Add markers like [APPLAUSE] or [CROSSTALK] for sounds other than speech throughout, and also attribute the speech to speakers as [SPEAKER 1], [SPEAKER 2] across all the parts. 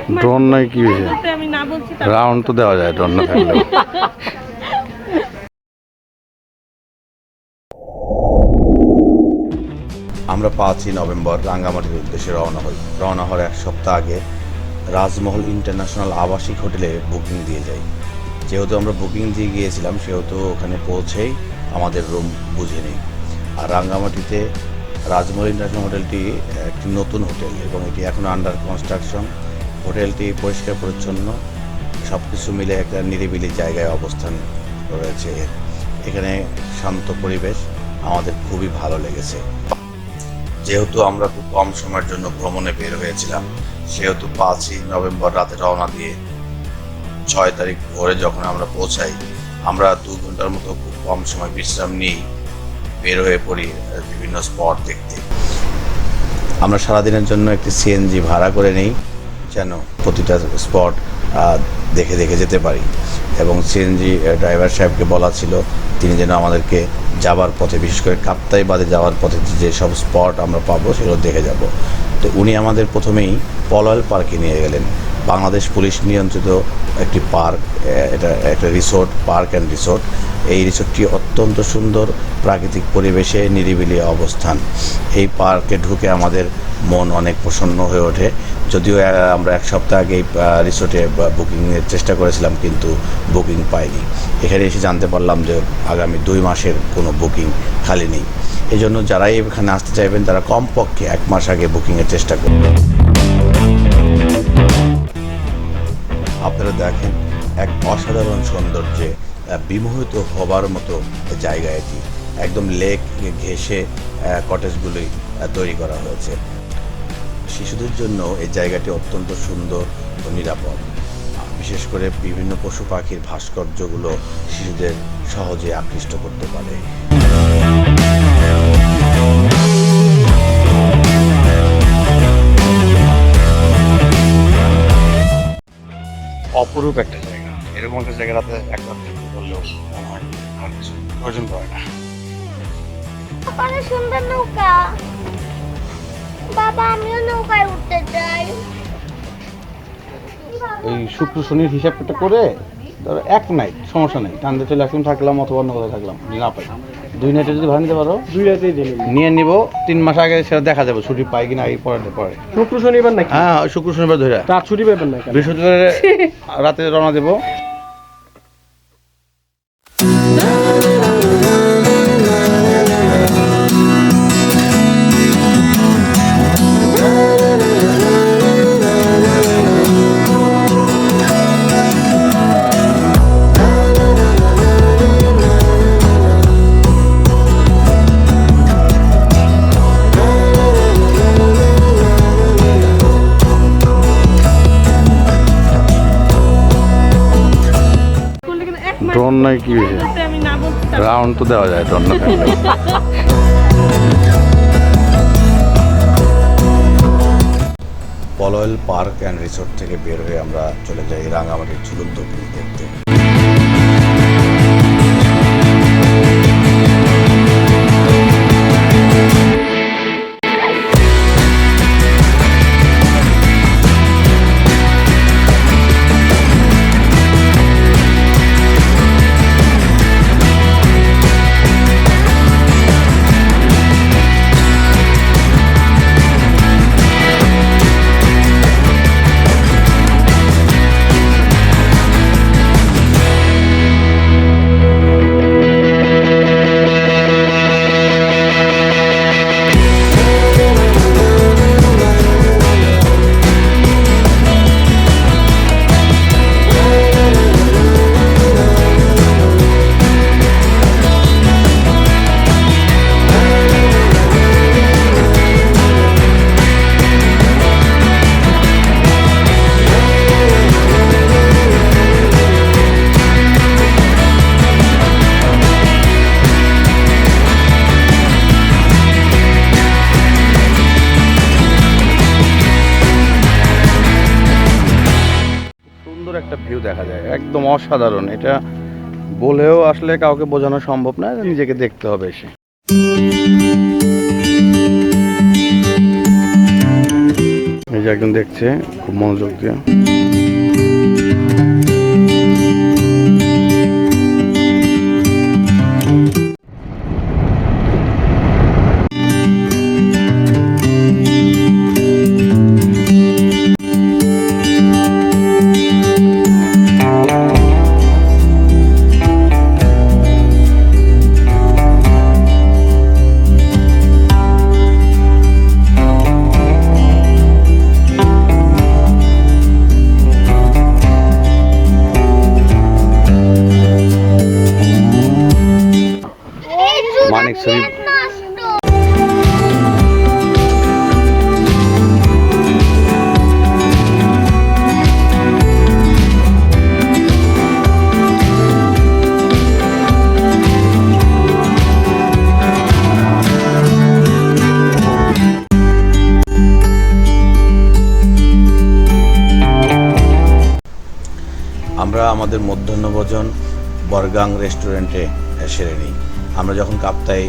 [SPEAKER 1] এক
[SPEAKER 2] ড্রোন নাই কি হয়েছে?
[SPEAKER 1] আমি না বলছি
[SPEAKER 2] রাউন্ড তো দেওয়া যায় ড্রোন না থাকলেও।
[SPEAKER 3] আমরা পাঁচই নভেম্বর রাঙ্গামাটির উদ্দেশ্যে রওনা হই। রওনা হওয়ার এক সপ্তাহ আগে রাজমহল ইন্টারন্যাশনাল আবাসিক হোটেলে বুকিং দিয়ে যাই। যেহেতু আমরা বুকিং দিয়ে গিয়েছিলাম সেহেতু ওখানে পৌঁছেই আমাদের রুম বুঝে নিই। আর রাঙ্গামাটিতে রাজমহল ইন্টারন্যাশনাল হোটেলটি একটি নতুন হোটেল এবং এটি এখন আন্ডার কনস্ট্রাকশন হোটেলটি পরিষ্কার পরিচ্ছন্ন সব কিছু মিলে একটা নিরিবিলি জায়গায় অবস্থান রয়েছে। এখানে শান্ত পরিবেশ আমাদের খুবই ভালো লেগেছে। যেহেতু আমরা খুব কম সময়ের জন্য ভ্রমণে বের হয়েছিলাম, সেহেতু পাঁচই নভেম্বর রাতে রওনা দিয়ে ছয় তারিখ ভোরে যখন আমরা পৌঁছাই, আমরা দু ঘণ্টার মতো খুব কম সময় বিশ্রাম নিই বের হয়ে পড়ি বিভিন্ন স্পট দেখতে। আমরা সারাদিনের জন্য একটি সিএনজি ভাড়া করে নিই। যেন প্রতিটা স্পট দেখে দেখে যেতে পারি। এবং সিএনজি ড্রাইভার সাহেবকে বলা ছিল, তিনি যেন আমাদেরকে যাবার পথে, বিশেষ করে কাপ্তাই বাদে যাওয়ার পথে যে সব স্পট আমরা পাবো, সেগুলো দেখে যাব। তো উনি আমাদের প্রথমেই পলয়েল পার্কে নিয়ে গেলেন। বাংলাদেশ পুলিশ নিয়ন্ত্রিত একটি পার্ক এটা একটা রিসোর্ট, পার্ক অ্যান্ড রিসোর্ট। এই রিসোর্টটি অত্যন্ত সুন্দর, প্রাকৃতিক পরিবেশে নিরিবিলি অবস্থান। এই পার্কে ঢুকে আমাদের মন অনেক প্রসন্ন হয়ে ওঠে। যদিও আমরা এক সপ্তাহ আগে রিসোর্টে বুকিংয়ের চেষ্টা করেছিলাম, কিন্তু বুকিং পাইনি। এখানে এসে জানতে পারলাম যে আগামী দুই মাসের কোনো বুকিং খালি নেই। এই জন্য যারাই এখানে আসতে চাইবেন, তারা কমপক্ষে এক মাস আগে বুকিংয়ের চেষ্টা করবেন আপনারা দেখেন এক অসাধারণ সৌন্দর্যে বিমোহিত হবার মতো জায়গা এটি। একদম লেক আহ, কটেজগুলি তৈরি করা হয়েছে। শিশুদের জন্য এই জায়গাটি অত্যন্ত সুন্দর ও নিরাপদ। বিশেষ করে বিভিন্ন পশু পাখির ভাস্কর্যগুলো শিশুদের সহজে আকৃষ্ট করতে পারে।
[SPEAKER 2] অপরূপ একটা জায়গা। এরকম একটা জায়গাটাতে একবার বললেও আমার আর কিছু প্রয়োজন পড়ে না।
[SPEAKER 4] সুন্দর নৌকা। বাবা আমিও নৌকায় উঠতে চাই।
[SPEAKER 5] ওই শুক্র শনির হিসাবটা করে ধরো এক নাইট সমস্যা নেই। টানতে চলে আসলাম থাকলাম অথবা অন্য কোথাও থাকলাম না পাই। দুই নাইটে যদি ভাড়া নিতে পারো?
[SPEAKER 6] দুই রাতেই দিলেন
[SPEAKER 5] নিয়ে নিব তিন মাস আগে সেটা দেখা যাবে ছুটি পাই কিনা আগে পরে পরে।
[SPEAKER 6] শুক্র শনিবার নাকি?
[SPEAKER 5] হ্যাঁ শুক্র শনিবার ধরে।
[SPEAKER 6] তার ছুটি পাবেন না?
[SPEAKER 5] বৃহস্পতিবার [LAUGHS] রাতে রওনা দেবো।
[SPEAKER 2] ড্রোন নাই কি হয়েছে?
[SPEAKER 1] বলতে আমি না বলছি তার
[SPEAKER 2] রাউন্ড তো দেওয়া যায় ড্রোন না
[SPEAKER 3] পলয়েল পার্ক অ্যান্ড রিসোর্ট থেকে বের হয়ে আমরা চলে যাই রাঙামাটির ঝুলন্ত পুল দেখতে।
[SPEAKER 5] সুন্দর একটা ভিউ দেখা যায়, একদম অসাধারণ। এটা বলেও আসলে কাউকে বোঝানো সম্ভব না, নিজেকে দেখতে হবে এসে।
[SPEAKER 2] এই
[SPEAKER 5] যে একজন দেখছে, খুব মনোযোগ দিয়ে।
[SPEAKER 4] নেট নষ্ট
[SPEAKER 3] আমরা আমাদের মধ্যাহ্নভোজন বরগাং রেস্টুরেন্টে সেরে নিই আমরা যখন কাপ্তাই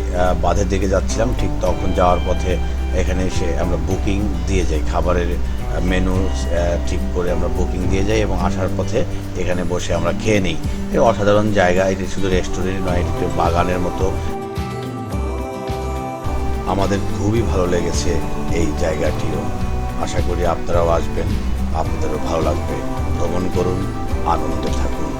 [SPEAKER 3] বাঁধের দিকে যাচ্ছিলাম, ঠিক তখন যাওয়ার পথে এখানে এসে আমরা বুকিং দিয়ে যাই। খাবারের মেনু ঠিক করে আমরা বুকিং দিয়ে যাই এবং আসার পথে এখানে বসে আমরা খেয়ে নিই। এ অসাধারণ জায়গা, এটি শুধু রেস্টুরেন্ট নয়, এটি বাগানের মতো। আমাদের খুবই ভালো লেগেছে এই জায়গাটিও। আশা করি আপনারাও আসবেন, আপনাদেরও ভালো লাগবে। ভ্রমণ করুন, আনন্দে থাকুন।